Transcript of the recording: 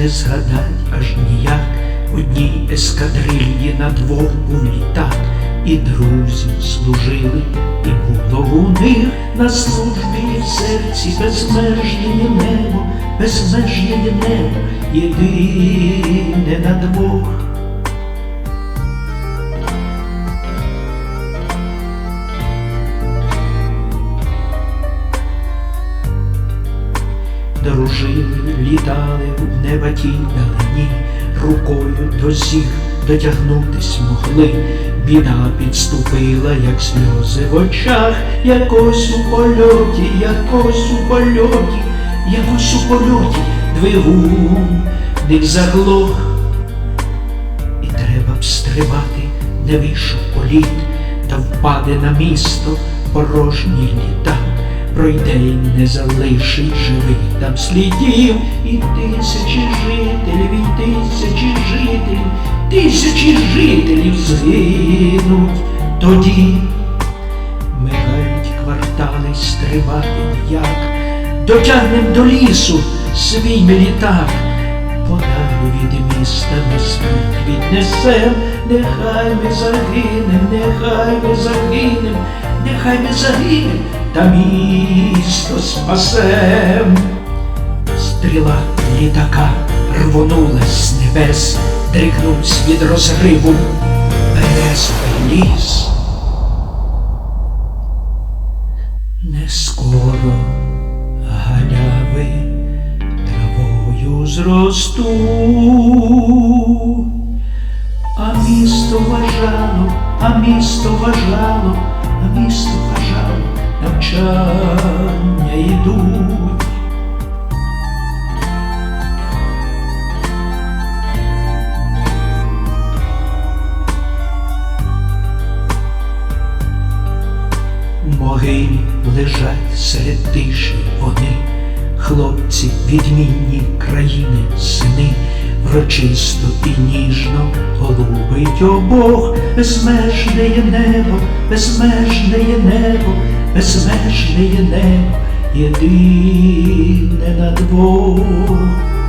не згадать аж ніяк. Одній ескадрильї на двох був літак, і друзі служили, і було у них на службі і в серці безмежне небо, безмежне небо, єдине на двох. Дружили, літали в неба тій далині, рукою до всіх дотягнутись могли. Біда підступила, як сльози в очах, якось у польоті, якось у польоті, якось у польоті двигун не заглох. І треба б стривати, не вийшов політ, та впаде на місто порожній літак. Пройде й не залишить живих. Там слідів, і тисячі жителів, і тисячі жителів, тисячі жителів згинуть. Тоді. Мигають квартали, стривати ніяк, дотягнем до лісу свій літак, подалі від міста ми світ віднесем, нехай ми загинем, нехай ми загинем, нехай ми загинем, та місто спасем. Стріла літака рвонулась з небес, дригнувсь від розриву березовий ліс. Не скоро галяви травою зросту, а місто вважало, а місто вважало, а місто вважало, Могилі лежать серед тиші вони, хлопці відмінні країни, сини, врочисто і ніжно голубить обох, безмежне є небо, безмежне є небо, безмежне є небо, єдине на двох.